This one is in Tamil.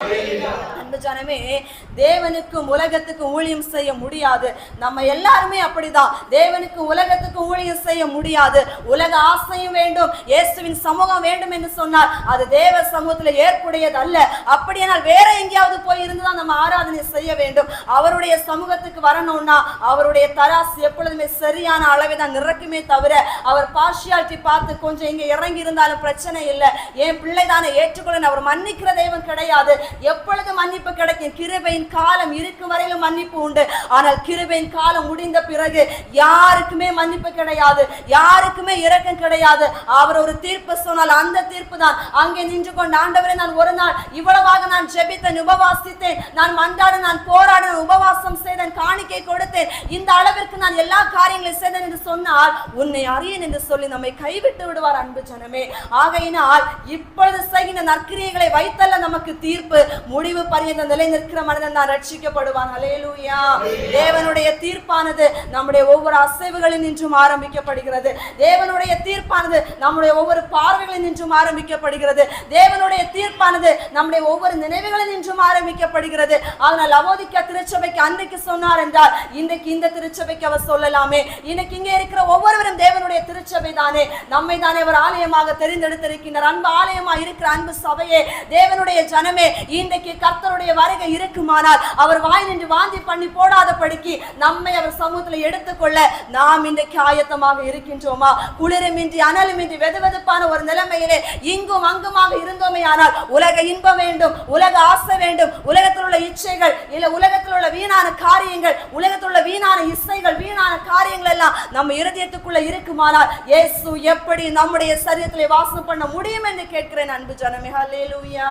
அன்பு ஜனமே தேவனுக்கும் உலகத்துக்கும் ஊழியம் செய்ய முடியாது. நம்ம எல்லாருமே அப்படிதான். தேவனுக்கும் உலகத்துக்கும் ஊழியம் செய்ய முடியாது. உலக ஆசையும் வேண்டும். இயேசுவின் சமூகம் வேண்டும் என்று சொன்னால் அது தேவ சமூகத்தில் ஏற்புடையது அல்ல அப்படியானால் வேற எங்கேயாவது போய் இருந்துதான் நம்ம ஆராதனை செய்ய வேண்டும். அவருடைய சமூகத்துக்கு வரணும்னா அவருடைய தராசு எப்பொழுதுமே சரியான அளவை தான் நிறக்குமே தவிர அவர் பார்ஷியாலிட்டி பார்த்து கொஞ்சம் இங்க இறங்கி இருந்தாலும் பிரச்சனை இல்லை. என் பிள்ளை தானே ஏற்றுக்கொள்ள அவர் மன்னிக்கிற தெய்வம் கிடையாது. எப்பொழுது மன்னிப்பு கிடைக்கும்? கிருபையின் காலம் இருக்கும் வரையிலும் மன்னிப்பு உண்டு. ஆனால் கிருபையின் காலம் முடிந்த பிறகு யாருக்குமே மன்னிப்பு கிடையாது. கிடையாது. யாருக்குமே இரக்கம் கிடையாது. அவர் ஒரு தீர்ப்பு சொன்னால் அந்த தீர்ப்பு தான் அங்கே நின்று கொண்டு ஆண்டவரே நான் ஒரு நாள் இவ்வளவாக நான் ஜெபித்தேன் உபவாசித்தேன். நான் மன்றாட நான் போராடினேன் உபவாசம் காணிக்கை கொடுத்தேன் இந்த அளவிற்கு நான் எல்லா காரியங்களையும் செய்தேன் என்று சொன்னால் உன்னை அறியேன் என்று சொல்லி நம்மை கைவிட்டு விடுவார் அன்பு ஜனமே. ஆகையினால் இப்பொழுது செய்கின்ற நற்கிரியைகளை வைத்தல்ல நமக்கு தீர்ப்பு. முடிவு பரியந்த நிலை நிற்கிற மனிதன் தான் ரட்சிக்கப்படுவான். அலேலூயா தேவனுடைய தீர்ப்பானது நம்முடைய ஒவ்வொரு அசைவுகளில் நின்றும் ஆரம்பிக்கப்படுகிறது. தேவனுடைய தீர்ப்பானது நம்முடைய ஒவ்வொரு பார்வைகளில் நின்றும் ஆரம்பிக்கப்படுகிறது. தேவனுடைய தீர்ப்பானது நம்முடைய ஒவ்வொரு நினைவுகளில் நின்றும் ஆரம்பிக்கப்படுகிறது. அதனால் அவோதிக்க திருச்சபைக்கு அன்றைக்கு சொன்னார் என்றால் இன்றைக்கு இந்த திருச்சபைக்கு அவர் சொல்லலாமே. இன்னைக்கு இங்கே இருக்கிற ஒவ்வொருவரும் தேவனுடைய திருச்சபை தானே. நம்மை தானே அவர் ஆலயமாக தெரிந்தெடுத்திருக்கின்றார் அன்பு ஆலயமா இருக்கிற அன்பு சபையே தேவனுடைய ஜனமே இன்றைக்கு கர்த்தருடைய வருகை இருக்குமானால் அவர் வாய் நின்று வாந்தி பண்ணி போடாதபடிக்கு நம்மை அவர் சமூகத்தில் எடுத்துக்கொள்ள நாம் இன்றைக்கு ஆயத்தமாக இருக்கின்றோமா? குளிருமின்றி அனலுமின்றி வெதுவெதுப்பான ஒரு நிலைமையிலே இங்கும் அங்குமாக இருந்தோமே ஆனால் உலக இன்பம் வேண்டும் உலக ஆசை வேண்டும் உலகத்தில் உள்ள இச்சைகள் இல்ல உலகத்தில் உள்ள வீணான காரியங்கள் உலகத்தில் உள்ள வீணான இசைகள் வீணான காரியங்கள் எல்லாம் நம்ம இருதயத்துக்குள்ள இருக்குமானால் இயேசு எப்படி நம்முடைய சரீரத்திலே வாசம் பண்ண முடியும் என்று கேட்கிறேன் அன்பு ஜனமே. ஹalleluya